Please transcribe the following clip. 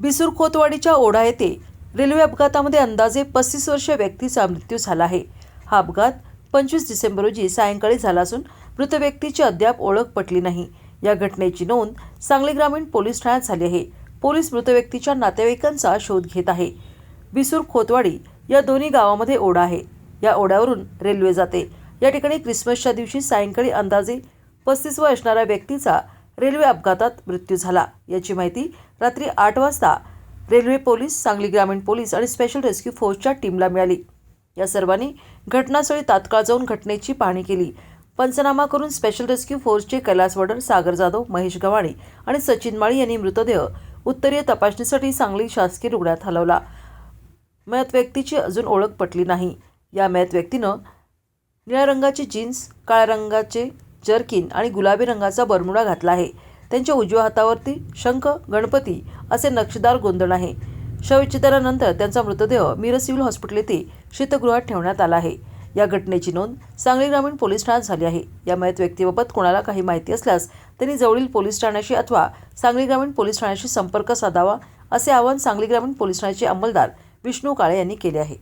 बिसूर खोतवाडीच्या ओढा येथे रेल्वे अपघातामध्ये अंदाजे पस्तीस वर्षीय व्यक्तीचा मृत्यू झाला आहे. हा अपघात पंचवीस डिसेंबर रोजी सायंकाळी झाला असून मृत व्यक्तीची अद्याप ओळख पटली नाही. या घटनेची नोंद सांगली ग्रामीण पोलीस ठाण्यात झाली आहे. पोलीस मृत व्यक्तीच्या नातेवाईकांचा शोध घेत आहे. बिसूर खोतवाडी या दोन्ही गावामध्ये ओढा आहे. या ओढ्यावरून रेल्वे जाते. या ठिकाणी क्रिसमसच्या दिवशी सायंकाळी अंदाजे पस्तीसवर असणाऱ्या व्यक्तीचा रेल्वे अपघातात मृत्यू झाला. याची माहिती रात्री आठ वाजता रेल्वे पोलीस सांगली ग्रामीण पोलीस आणि स्पेशल रेस्क्यू फोर्सच्या टीमला मिळाली. या सर्वांनी घटनास्थळी तात्काळ जाऊन घटनेची पाहणी केली. पंचनामा करून स्पेशल रेस्क्यू फोर्सचे कैलास वडर सागर जाधव महेश गव्हाणे आणि सचिन माळी यांनी मृतदेह उत्तरीय तपासणीसाठी सांगली शासकीय रुग्णात हलवला. मयत व्यक्तीची अजून ओळख पटली नाही. या मयत व्यक्तीनं निळ्या रंगाची जीन्स काळ्या रंगाचे जर्किन आणि गुलाबी रंगाचा बरमुडा घातला आहे. त्यांच्या उजव्या हातावरती शंख गणपती असे नक्षीदार गोंधण आहे. शवविच्छेदनानंतर त्यांचा मृतदेह मिरज सिव्हिल हॉस्पिटल येथे शीतगृहात ठेवण्यात आला आहे. या घटनेची नोंद सांगली ग्रामीण पोलीस ठाण्यात झाली आहे. या मयत व्यक्तीबाबत कोणाला काही माहिती असल्यास त्यांनी जवळील पोलीस ठाण्याशी अथवा सांगली ग्रामीण पोलीस ठाण्याशी संपर्क साधावा असे आवाहन सांगली ग्रामीण पोलीस ठाण्याचे अंमलदार विष्णू काळे यांनी केले आहे.